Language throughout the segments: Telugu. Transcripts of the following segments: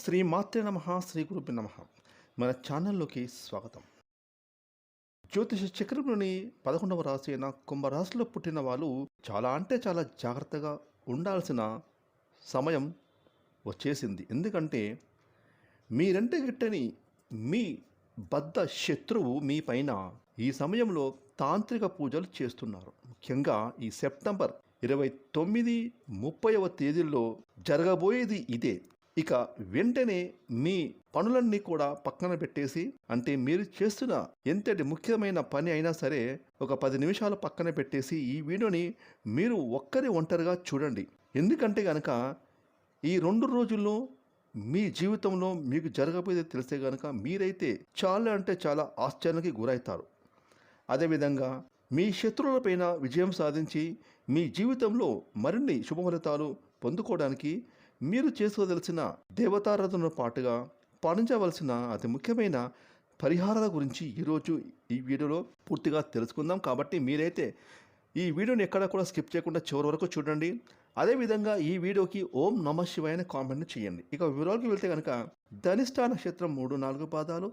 శ్రీ మాత్రే నమ శ్రీ గురుపి నమ. మన ఛానల్లోకి స్వాగతం. జ్యోతిష చక్రంలోని పదకొండవ రాశి అయిన కుంభరాశిలో పుట్టిన వాళ్ళు చాలా అంటే చాలా జాగ్రత్తగా ఉండాల్సిన సమయం వచ్చేసింది. ఎందుకంటే మీరంటే గిట్టని మీ బద్ద శత్రువు మీ పైన ఈ సమయంలో తాంత్రిక పూజలు చేస్తున్నారు. ముఖ్యంగా ఈ సెప్టెంబర్ ఇరవై తొమ్మిది ముప్పైవ తేదీల్లో జరగబోయేది ఇదే. ఇక వెంటనే మీ పనులన్నీ కూడా పక్కన పెట్టేసి అంటే మీరు చేస్తున్న ఎంతటి ముఖ్యమైన పని అయినా సరే ఒక పది నిమిషాలు పక్కన పెట్టేసి ఈ వీడియోని మీరు ఒక్కరి ఒంటరిగా చూడండి. ఎందుకంటే కనుక ఈ రెండు రోజుల్లో మీ జీవితంలో మీకు జరగబోయేది తెలిస్తే కనుక మీరైతే చాలా అంటే చాలా ఆశ్చర్యానికి గురవుతారు అదేవిధంగా మీ శత్రువులపైన విజయం సాధించి మీ జీవితంలో మరిన్ని శుభ ఫలితాలు పొందుకోవడానికి మీరు చేసుకోదలసిన దేవతారాధనతో పాటుగా పాటించవలసిన అతి ముఖ్యమైన పరిహారాల గురించి ఈరోజు ఈ వీడియోలో పూర్తిగా తెలుసుకుందాం. కాబట్టి మీరైతే ఈ వీడియోని ఎక్కడ కూడా స్కిప్ చేయకుండా చివరి వరకు చూడండి. అదేవిధంగా ఈ వీడియోకి ఓం నమ శివాయ అనే కామెంట్ని చేయండి. ఇక వివరాలకు వెళ్తే కనుక ధనిష్ట నక్షత్రం మూడు నాలుగు పాదాలు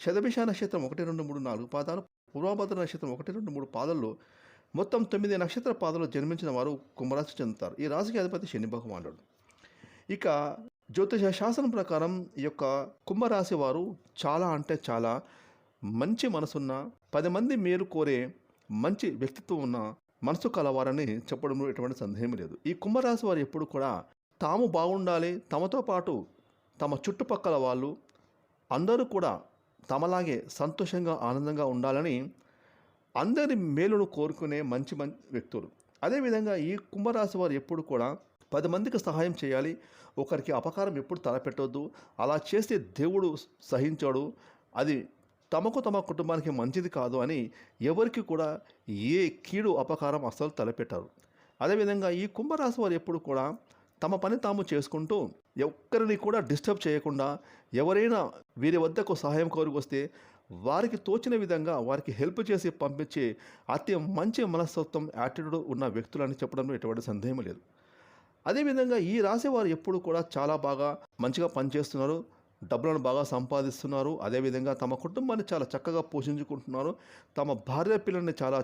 శతభిష నక్షత్రం ఒకటి రెండు మూడు నాలుగు పాదాలు పూర్వభద్ర నక్షత్రం ఒకటి రెండు మూడు పాదాల్లో మొత్తం తొమ్మిది నక్షత్ర పాదాలు జన్మించిన వారు కుంభరాశి చెందుతారు. ఈ రాశికి అధిపతి శని భగవానుడు. ఇక జ్యోతిష శాస్త్రం ప్రకారం ఈ యొక్క కుంభరాశి వారు చాలా అంటే చాలా మంచి మనసున్న పది మంది మేలు కోరే మంచి వ్యక్తిత్వం ఉన్న మనసు కలవారని చెప్పడంలో ఎటువంటి సందేహం లేదు. ఈ కుంభరాశి వారు ఎప్పుడు కూడా తాము బాగుండాలి తమతో పాటు తమ చుట్టుపక్కల వాళ్ళు అందరూ కూడా తమలాగే సంతోషంగా ఆనందంగా ఉండాలని అందరి మేలును కోరుకునే మంచి మంచి వ్యక్తులు. అదేవిధంగా ఈ కుంభరాశి వారు ఎప్పుడు కూడా పది మందికి సహాయం చేయాలి. ఒకరికి అపకారం ఎప్పుడు తలపెట్టొద్దు. అలా చేస్తే దేవుడు సహించాడు. అది తమకు తమ కుటుంబానికి మంచిది కాదు అని ఎవరికి కూడా ఏ కీడు అపకారం అస్సలు తలపెట్టారు. అదేవిధంగా ఈ కుంభరాశి వారు ఎప్పుడు కూడా తమ పని తాము చేసుకుంటూ ఎవరిని కూడా డిస్టర్బ్ చేయకుండా ఎవరైనా వీరి వద్దకు సహాయం కోరుకొస్తే వారికి తోచిన విధంగా వారికి హెల్ప్ చేసి పంపించే అతి మంచి మనస్తత్వం యాటిట్యూడ్ ఉన్న వ్యక్తులని చెప్పడంలో ఎటువంటి సందేహం లేదు. అదేవిధంగా ఈ రాశివారు ఎప్పుడు కూడా చాలా బాగా మంచిగా పనిచేస్తున్నారు. డబ్బులను బాగా సంపాదిస్తున్నారు. అదేవిధంగా తమ కుటుంబాన్ని చాలా చక్కగా పోషించుకుంటున్నారు. తమ భార్య పిల్లల్ని చాలా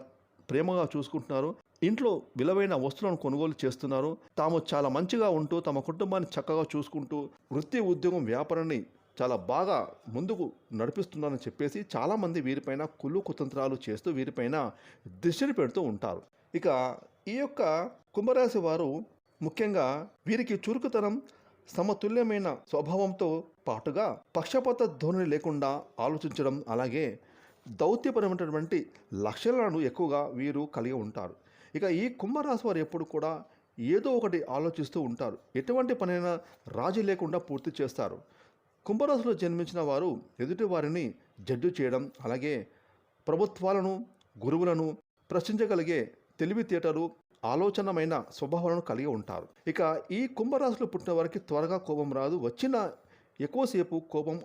ప్రేమగా చూసుకుంటున్నారు. ఇంట్లో విలువైన వస్తువులను కొనుగోలు చేస్తున్నారు. తాము చాలా మంచిగా ఉంటూ తమ కుటుంబాన్ని చక్కగా చూసుకుంటూ వృత్తి ఉద్యోగం వ్యాపారాన్ని చాలా బాగా ముందుకు నడిపిస్తున్నారని చెప్పేసి చాలామంది వీరిపైన కుళ్ళు కుతంత్రాలు చేస్తూ వీరిపైన దృష్టిని పెడుతూ ఉంటారు. ఇక ఈ యొక్క కుంభరాశి వారు ముఖ్యంగా వీరికి చురుకుతనం సమతుల్యమైన స్వభావంతో పాటుగా పక్షపాత ధోరణి లేకుండా ఆలోచించడం అలాగే దౌత్యపరమైనటువంటి లక్షణాలను ఎక్కువగా వీరు కలిగి ఉంటారు. ఇక ఈ కుంభరాశి వారు ఎప్పుడు కూడా ఏదో ఒకటి ఆలోచిస్తూ ఉంటారు. ఎటువంటి పనైనా రాజీ లేకుండా పూర్తి చేస్తారు. కుంభరాశిలో జన్మించిన వారు ఎదుటి వారిని జడ్డు చేయడం అలాగే ప్రభుత్వాలను గురువులను ప్రశ్నించగలిగే తెలివితేటలు ఆలోచనమైన స్వభావాలను కలిగి ఉంటారు. ఇక ఈ కుంభరాశిలో పుట్టిన వారికి త్వరగా కోపం రాదు. వచ్చిన ఎక్కువసేపు కోపం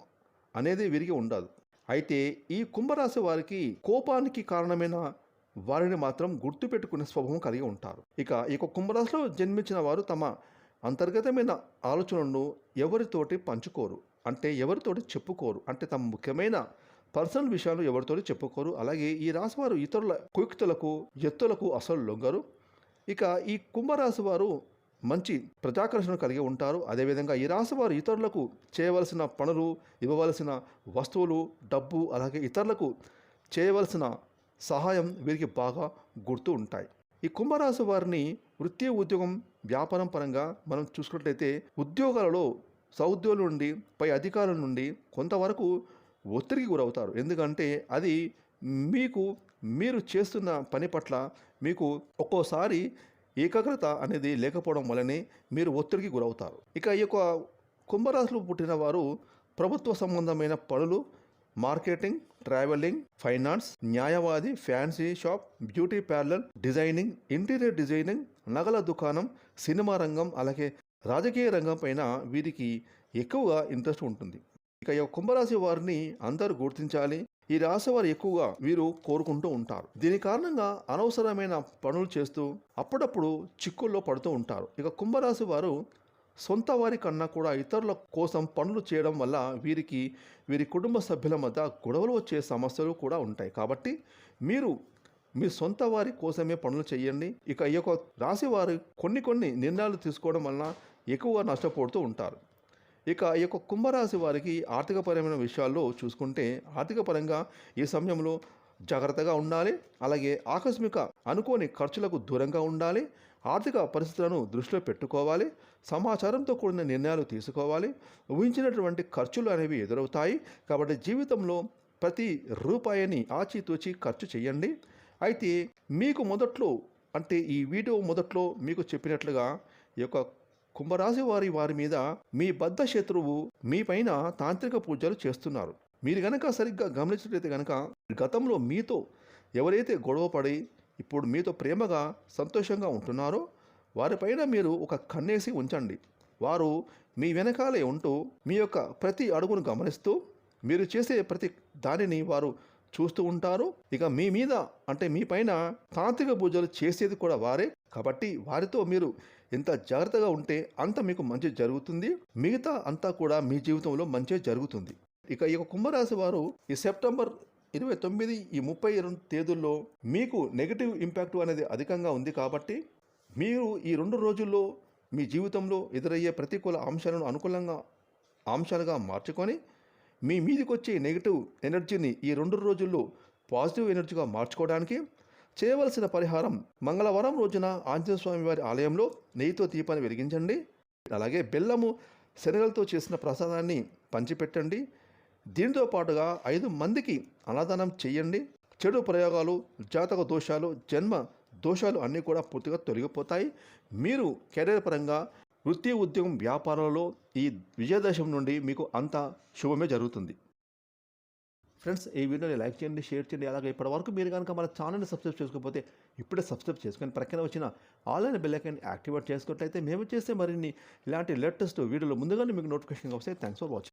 అనేది విరిగి ఉండదు. అయితే ఈ కుంభరాశి వారికి కోపానికి కారణమైన వారిని మాత్రం గుర్తుపెట్టుకునే స్వభావం కలిగి ఉంటారు. ఇక ఈ కుంభరాశిలో జన్మించిన వారు తమ అంతర్గతమైన ఆలోచనలను ఎవరితోటి పంచుకోరు. అంటే ఎవరితోటి చెప్పుకోరు. అంటే తమ ముఖ్యమైన పర్సనల్ విషయాలు ఎవరితోటి చెప్పుకోరు. అలాగే ఈ రాశి వారు ఇతరుల కుయుక్తులకు ఎత్తులకు అసలు లొంగరు. ఇక ఈ కుంభరాశి వారు మంచి ప్రజాకర్షణ కలిగి ఉంటారు. అదేవిధంగా ఈ రాశి వారు ఇతరులకు చేయవలసిన పనులు ఇవ్వవలసిన వస్తువులు డబ్బు అలాగే ఇతరులకు చేయవలసిన సహాయం వీరికి బాగా గుర్తు ఉంటాయి. ఈ కుంభరాశి వారిని వృత్తి ఉద్యోగం వ్యాపారం పరంగా మనం చూసుకున్నట్లయితే ఉద్యోగాలలో సౌద్యోగుల నుండి పై అధికారుల నుండి కొంతవరకు ఒత్తిడికి గురవుతారు. ఎందుకంటే అది మీకు మీరు చేస్తున్న పని పట్ల మీకు ఒక్కోసారి ఏకాగ్రత అనేది లేకపోవడం వల్లనే మీరు ఒత్తిడికి గురవుతారు. ఇక ఈ యొక్క కుంభరాశిలో పుట్టిన వారు ప్రభుత్వ సంబంధమైన పనులు మార్కెటింగ్ ట్రావెలింగ్ ఫైనాన్స్ న్యాయవాది fancy shop beauty parlour designing interior designing నగల దుకాణం సినిమా రంగం అలాగే రాజకీయ రంగం పైన వీరికి ఎక్కువగా ఇంట్రెస్ట్ ఉంటుంది. ఇక ఈ కుంభరాశి వారిని అందరూ గుర్తించాలి. ఈ రాశి వారు ఎక్కువగా వీరు కోరుకుంటూ ఉంటారు. దీని కారణంగా అనవసరమైన పనులు చేస్తూ అప్పుడప్పుడు చిక్కుల్లో పడుతూ ఉంటారు. ఇక కుంభరాశి వారు సొంత వారి కన్నా కూడా ఇతరుల కోసం పనులు చేయడం వల్ల వీరికి వీరి కుటుంబ సభ్యుల మధ్య గొడవలు వచ్చే సమస్యలు కూడా ఉంటాయి. కాబట్టి మీరు మీ సొంత వారి కోసమే పనులు చేయండి. ఇక ఈ యొక్క రాశి వారు కొన్ని కొన్ని నిర్ణయాలు తీసుకోవడం వలన ఎక్కువగా నష్టపోతూ ఉంటారు. ఇక ఈ యొక్క కుంభరాశి వారికి ఆర్థికపరమైన విషయాల్లో చూసుకుంటే ఆర్థికపరంగా ఈ సమయంలో జాగ్రత్తగా ఉండాలి. అలాగే ఆకస్మిక అనుకోని ఖర్చులకు దూరంగా ఉండాలి. ఆర్థిక పరిస్థితులను దృష్టిలో పెట్టుకోవాలి. సమాచారంతో కూడిన నిర్ణయాలు తీసుకోవాలి. ఊహించినటువంటి ఖర్చులు అనేవి ఎదురవుతాయి. కాబట్టి జీవితంలో ప్రతి రూపాయిని ఆచితూచి ఖర్చు చేయండి. అయితే మీకు మొదట్లో అంటే ఈ వీడియో మొదట్లో మీకు చెప్పినట్లుగా ఈ యొక్క కుంభరాశి వారి వారి మీద మీ బద్ధ శత్రువు మీ పైన తాంత్రిక పూజలు చేస్తున్నారు. మీరు గనక సరిగ్గా గమనించినట్లయితే గనక గతంలో మీతో ఎవరైతే గొడవపడి ఇప్పుడు మీతో ప్రేమగా సంతోషంగా ఉంటున్నారో వారిపైన మీరు ఒక కన్నేసి ఉంచండి. వారు మీ వెనకాలే ఉంటూ మీ యొక్క ప్రతి అడుగును గమనిస్తూ మీరు చేసే ప్రతి దానిని వారు చూస్తూ ఉంటారు. ఇక మీ మీద అంటే మీ పైన తాంత్రిక పూజలు చేసేది కూడా వారే. కాబట్టి వారితో మీరు ఎంత జాగ్రత్తగా ఉంటే అంత మీకు మంచి జరుగుతుంది. మిగతా అంతా కూడా మీ జీవితంలో మంచి జరుగుతుంది. ఇక ఈ కుంభరాశి వారు ఈ సెప్టెంబర్ ఇరవై తొమ్మిది ఈ ముప్పై రెండు తేదీల్లో మీకు నెగిటివ్ ఇంపాక్ట్ అనేది అధికంగా ఉంది కాబట్టి మీరు ఈ రెండు రోజుల్లో మీ జీవితంలో ఎదురయ్యే ప్రతికూల అంశాలను అనుకూలంగా అంశాలుగా మార్చుకొని మీ మీదకి వచ్చే నెగిటివ్ ఎనర్జీని ఈ రెండు రోజుల్లో పాజిటివ్ ఎనర్జీగా మార్చుకోవడానికి చేయవలసిన పరిహారం మంగళవారం రోజున ఆంజనేయ స్వామి వారి ఆలయంలో నెయ్యితో దీపాన్ని వెలిగించండి. అలాగే బెల్లము శనగలతో చేసిన ప్రసాదాన్ని పంచిపెట్టండి. దీనితో పాటుగా ఐదు మందికి అన్నదానం చేయండి. చెడు ప్రయోగాలు జాతక దోషాలు జన్మ దోషాలు అన్నీ కూడా పూర్తిగా తొలగిపోతాయి. మీరు కెరీర్ పరంగా వృత్తి ఉద్యోగం వ్యాపారంలో ఈ విజయదశం నుండి మీకు అంత శుభమే జరుగుతుంది. ఫ్రెండ్స్ ఈ వీడియోని లైక్ చేయండి షేర్ చేయండి. అలాగే ఇప్పటివరకు మీరు కనుక మన ఛానల్ని సబ్స్క్రైబ్ చేసుకోకపోతే ఇప్పుడే సబ్స్క్రైబ్ చేసుకొని ప్రక్కన వచ్చిన ఆన్లైన్ బెల్ ఐకాన్ యాక్టివేట్ చేసుకున్నట్లయితే మేము చేసే మరిన్ని ఇలాంటి లేటెస్ట్ వీడియోలు ముందుగానే మీకు నోటిఫికేషన్ వస్తాయి. Thanks for watching